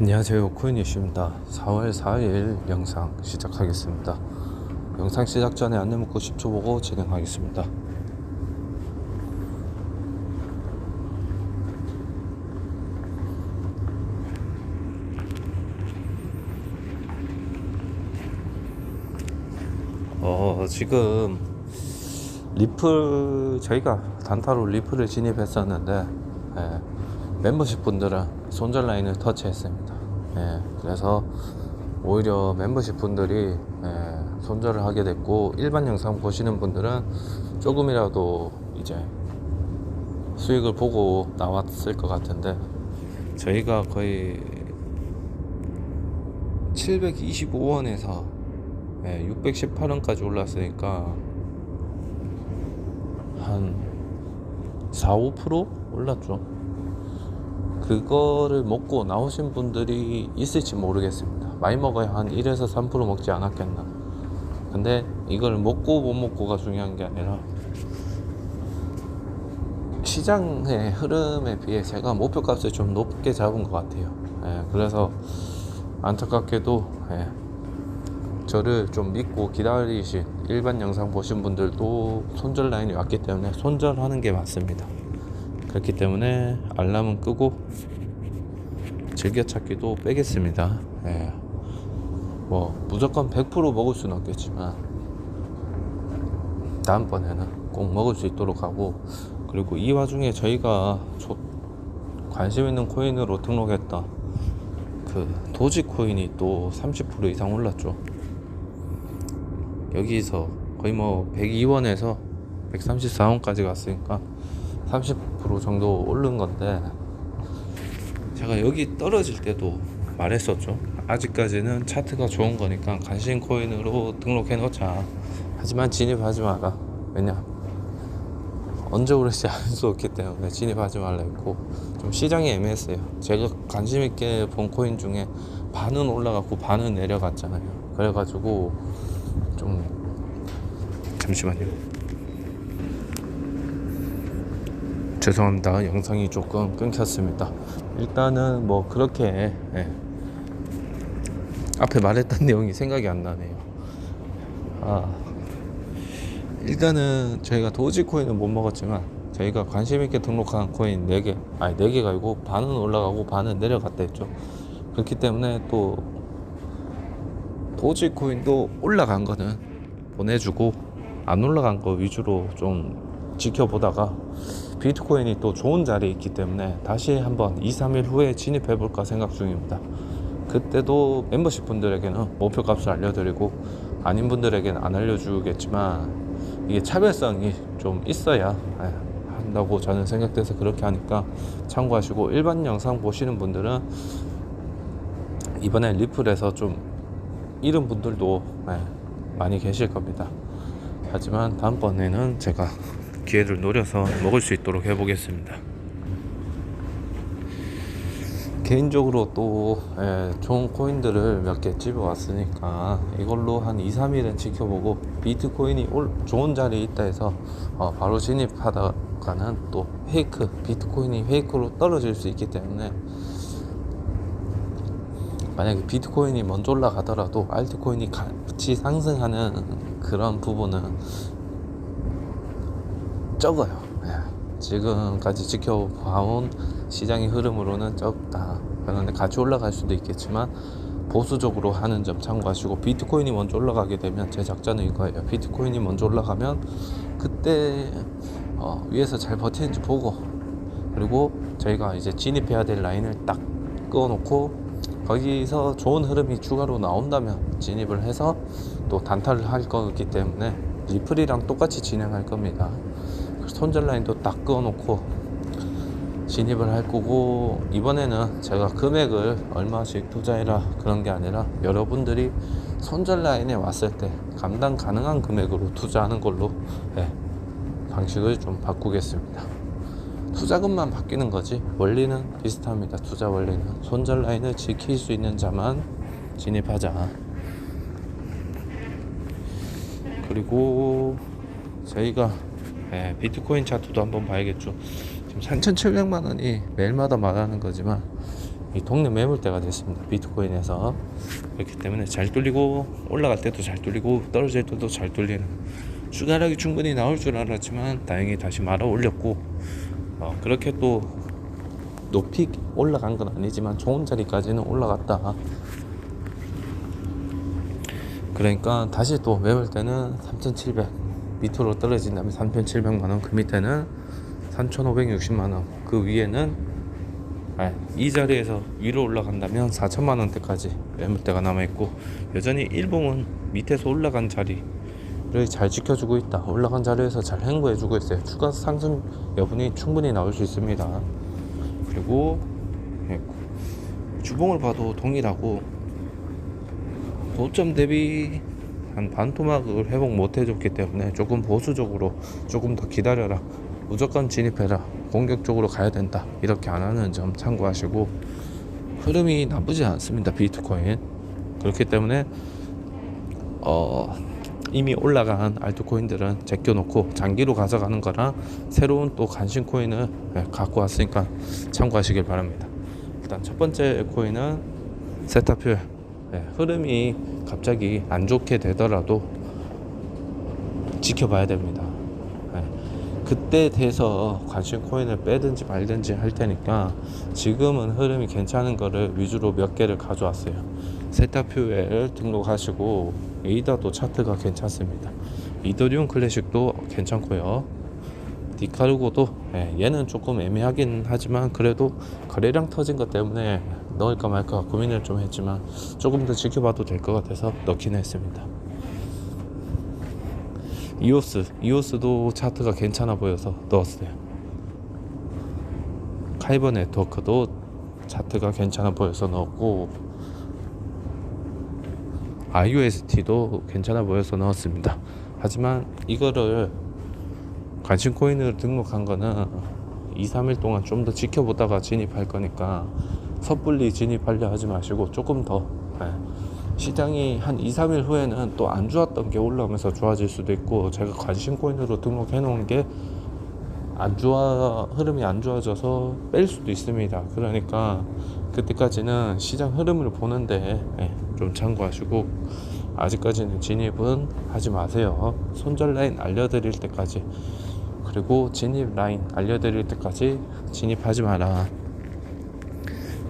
안녕하세요. 코인이십니다. 4월 4일 영상 시작하겠습니다. 영상 시작 전에 안내 문구 10초 보고 진행하겠습니다. 어 지금 리플 저희가 단타로 리플을 진입했었는데 예, 멤버십 분들은 손절 라인을 터치했습니다. 예, 그래서 오히려 멤버십 분들이 예, 손절을 하게 됐고 일반 영상 보시는 분들은 조금이라도 이제 수익을 보고 나왔을 것 같은데 저희가 거의 725원에서 예, 618원까지 올랐으니까 한 4, 5% 올랐죠. 그거를 먹고 나오신 분들이 있을지 모르겠습니다. 많이 먹어야 한 1에서 3% 먹지 않았겠나. 근데 이걸 먹고 못 먹고가 중요한 게 아니라 시장의 흐름에 비해 제가 목표값을 좀 높게 잡은 것 같아요. 예, 그래서 안타깝게도 예, 저를 좀 믿고 기다리신 일반 영상 보신 분들도 손절 라인이 왔기 때문에 손절하는 게 맞습니다. 그렇기 때문에 알람은 끄고 즐겨찾기도 빼겠습니다. 예. 뭐 무조건 100% 먹을 수는 없겠지만 다음번에는 꼭 먹을 수 있도록 하고 그리고 이 와중에 저희가 조- 관심 있는 코인으로 등록했던 그 도지 코인이 또 30% 이상 올랐죠. 여기서 거의 뭐 102원에서 134원까지 갔으니까 30% 정도 오른 건데 제가 여기 떨어질 때도 말했었죠. 아직까지는 차트가 좋은 거니까 간신 코인으로 등록해 놓자. 하지만 진입하지 마라. 왜냐? 언제 오를지 알 수 없기 때문에 진입하지 말라 했고 좀 시장이 애매했어요. 제가 관심 있게 본 코인 중에 반은 올라갔고 반은 내려갔잖아요. 그래가지고 좀 잠시만요. 죄송합니다. 영상이 조금 끊겼습니다. 일단은 뭐 그렇게 예. 앞에 말했던 내용이 생각이 안 나네요. 아 일단은 저희가 도지코인은 못 먹었지만 저희가 관심 있게 등록한 코인 4개 아니 4개가 아니고 반은 올라가고 반은 내려갔다 했죠. 그렇기 때문에 또 도지코인도 올라간 거는 보내주고 안 올라간 거 위주로 좀 지켜보다가 비트코인이 또 좋은 자리에 있기 때문에 다시 한번 2, 3일 후에 진입해 볼까 생각 중입니다. 그때도 멤버십 분들에게는 목표 값을 알려드리고 아닌 분들에게는 안 알려주겠지만 이게 차별성이 좀 있어야 예, 한다고 저는 생각돼서 그렇게 하니까 참고하시고 일반 영상 보시는 분들은 이번에 리플에서 좀 잃은 분들도 예, 많이 계실 겁니다. 하지만 다음번에는 제가 기회를 노려서 먹을 수 있도록 해보겠습니다. 개인적으로 또 예, 좋은 코인들을 몇 개 집어왔으니까 이걸로 한 2, 3일은 지켜보고 비트코인이 올, 좋은 자리에 있다 해서 어, 바로 진입하다가는 또 페이크 비트코인이 페이크로 떨어질 수 있기 때문에 만약에 비트코인이 먼저 올라가더라도 알트코인이 같이 상승하는 그런 부분은 적어요. 예. 지금까지 지켜봐온 시장의 흐름으로는 적다. 그런데 같이 올라갈 수도 있겠지만 보수적으로 하는 점 참고하시고 비트코인이 먼저 올라가게 되면 제 작전은 이거예요. 비트코인이 먼저 올라가면 그때 어, 위에서 잘 버티는지 보고 그리고 저희가 이제 진입해야 될 라인을 딱 끄어놓고 거기서 좋은 흐름이 추가로 나온다면 진입을 해서 또 단타를 할 거기 때문에 리플이랑 똑같이 진행할 겁니다. 손절 라인도 딱 그어놓고 진입을 할 거고 이번에는 제가 금액을 얼마씩 투자해라 그런 게 아니라 여러분들이 손절 라인에 왔을 때 감당 가능한 금액으로 투자하는 걸로 예, 방식을 좀 바꾸겠습니다. 투자금만 바뀌는 거지 원리는 비슷합니다. 투자 원리는 손절 라인을 지킬 수 있는 자만 진입하자. 그리고 저희가 예, 비트코인 차트도 한번 봐야겠죠. 지금 3,700만 원이 매일마다 말하는 거지만 이 동네 매물대가 됐습니다. 비트코인에서 그렇기 때문에 잘 뚫리고 올라갈 때도 잘 뚫리고 떨어질 때도 잘 뚫리는 추가락이 충분히 나올 줄 알았지만 다행히 다시 말아 올렸고 어, 그렇게 또 높이 올라간 건 아니지만 좋은 자리까지는 올라갔다. 그러니까 다시 또 매물 때는 3,700 밑으로 떨어진 다음에 3,700만 원, 그 밑에는 3,560만 원, 그 위에는 아, 이 자리에서 위로 올라간다면 4천만 원대까지 매물대가 남아 있고 여전히 일봉은 밑에서 올라간 자리를 잘 지켜주고 있다. 올라간 자리에서 잘 행보해주고 있어요. 추가 상승 여분이 충분히 나올 수 있습니다. 그리고 예, 주봉을 봐도 동일하고 고점 대비 한 반토막을 회복 못 해줬기 때문에 조금 보수적으로 조금 더 기다려라. 무조건 진입해라. 공격적으로 가야 된다. 이렇게 안 하는 점 참고하시고. 흐름이 나쁘지 않습니다 비트코인. 그렇기 때문에 어 이미 올라간 알트코인들은 제껴놓고 장기로 가져가는 거랑 새로운 또 관심 코인을 예, 갖고 왔으니까 참고하시길 바랍니다. 일단 첫 번째 코인은 세타퓨. 예, 흐름이 갑자기 안 좋게 되더라도 지켜봐야 됩니다. 예, 그때 돼서 관심 코인을 빼든지 말든지 할 테니까 지금은 흐름이 괜찮은 거를 위주로 몇 개를 가져왔어요. 세타퓨에 등록하시고 에이다도 차트가 괜찮습니다. 이더리움 클래식도 괜찮고요. 디카르고도 예, 얘는 조금 애매하긴 하지만 그래도 거래량 터진 것 때문에 넣을까 말까 고민을 좀 했지만 조금 더 지켜봐도 될 것 같아서 넣긴 했습니다. 이오스, 이오스도 차트가 괜찮아 보여서 넣었어요. 카이버 네트워크도 차트가 괜찮아 보여서 넣었고 IUST도 괜찮아 보여서 넣었습니다. 하지만 이거를 관심 코인으로 등록한 거는 2, 3일 동안 좀 더 지켜보다가 진입할 거니까 섣불리 진입하려 하지 마시고 조금 더 예, 시장이 한 2, 3일 후에는 또 안 좋았던 게 올라오면서 좋아질 수도 있고 제가 관심 코인으로 등록해 놓은 게 안 좋아 흐름이 안 좋아져서 뺄 수도 있습니다. 그러니까 그때까지는 시장 흐름을 보는데 예, 좀 참고하시고 아직까지는 진입은 하지 마세요. 손절 라인 알려드릴 때까지 그리고 진입 라인 알려드릴 때까지 진입하지 마라.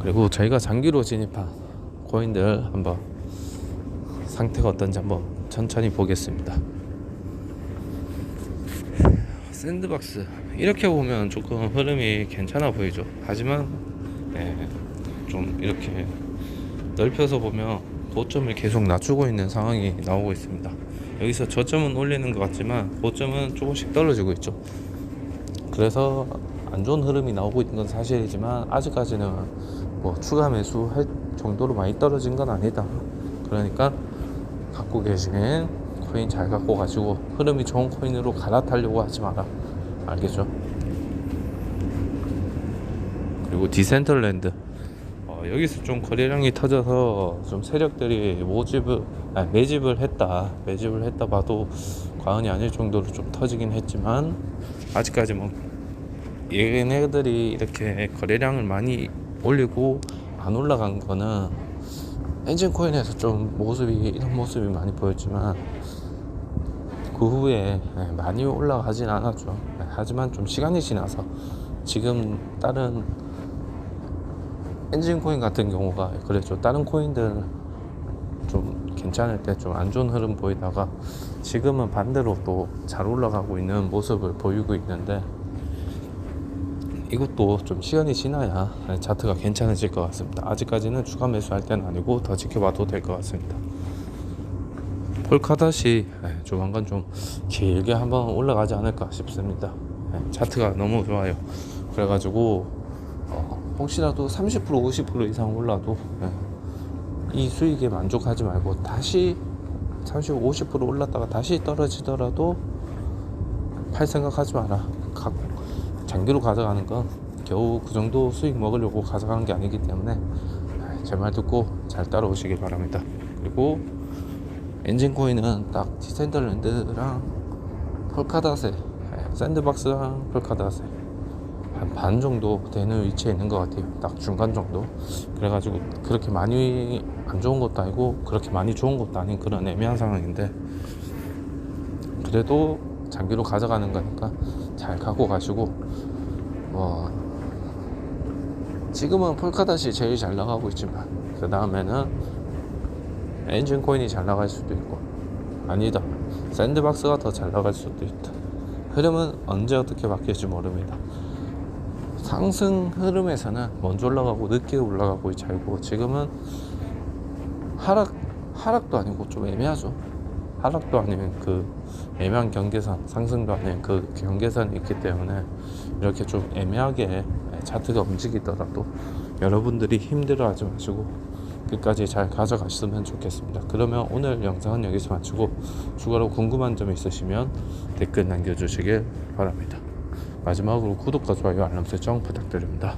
그리고 저희가 장기로 진입한 코인들 한번 상태가 어떤지 한번 천천히 보겠습니다. 샌드박스 이렇게 보면 조금 흐름이 괜찮아 보이죠. 하지만 예, 좀 이렇게 넓혀서 보면 고점을 계속 낮추고 있는 상황이 나오고 있습니다. 여기서 저점은 올리는 것 같지만 고점은 조금씩 떨어지고 있죠. 그래서 안 좋은 흐름이 나오고 있는 건 사실이지만 아직까지는 뭐 추가 매수할 정도로 많이 떨어진 건 아니다. 그러니까 갖고 계신 코인 잘 갖고 가지고 흐름이 좋은 코인으로 갈아타려고 하지 마라. 알겠죠? 그리고 디센털랜드 어, 여기서 좀 거래량이 터져서 좀 세력들이 모집을 아니, 매집을 했다 매집을 했다 봐도 과언이 아닐 정도로 좀 터지긴 했지만 아직까지 뭐 얘네들이 이렇게 거래량을 많이 올리고 안 올라간 거는 엔진 코인에서 좀 모습이 이런 모습이 많이 보였지만 그 후에 예, 많이 올라가진 않았죠. 예, 하지만 좀 시간이 지나서 지금 다른 엔진 코인 같은 경우가 그랬죠. 다른 코인들 좀 괜찮을 때 좀 안 좋은 흐름 보이다가 지금은 반대로 또 잘 올라가고 있는 모습을 보이고 있는데 이것도 좀 시간이 지나야 차트가 괜찮아질 것 같습니다. 아직까지는 추가 매수할 때는 아니고 더 지켜봐도 될 것 같습니다. 폴카닷이 예, 조만간 좀 길게 한번 올라가지 않을까 싶습니다. 예, 차트가 너무 좋아요. 그래가지고 어, 혹시라도 30% 50% 이상 올라도 예, 이 수익에 만족하지 말고 다시 30, 50% 올랐다가 다시 떨어지더라도 팔 생각하지 마라. 각 장기로 가져가는 건 겨우 그 정도 수익 먹으려고 가져가는 게 아니기 때문에 제 말 듣고 잘 따라오시길 바랍니다. 그리고 엔진 코인은 딱 디센털랜드랑 폴카닷에 샌드박스랑 폴카닷에 한반 정도 되는 위치에 있는 것 같아요. 딱 중간 정도. 그래가지고 그렇게 많이 안 좋은 것도 아니고 그렇게 많이 좋은 것도 아닌 그런 애매한 상황인데 그래도 장기로 가져가는 거니까 잘 갖고 가시고 뭐 지금은 폴카닷이 제일 잘 나가고 있지만 그 다음에는 엔진 코인이 잘 나갈 수도 있고 아니다. 샌드박스가 더 잘 나갈 수도 있다. 흐름은 언제 어떻게 바뀔지 모릅니다. 상승 흐름에서는 먼저 올라가고 늦게 올라가고 잘고 지금은 하락 하락도 아니고 좀 애매하죠. 하락도 아니면 그 애매한 경계선 아닌 그 경계선이 있기 때문에 이렇게 좀 애매하게 차트가 움직이더라도 여러분들이 힘들어하지 마시고 끝까지 잘 가져가셨으면 좋겠습니다. 그러면 오늘 영상은 여기서 마치고 추가로 궁금한 점 있으시면 댓글 남겨주시길 바랍니다. 마지막으로 구독과 좋아요 알람 설정 부탁드립니다.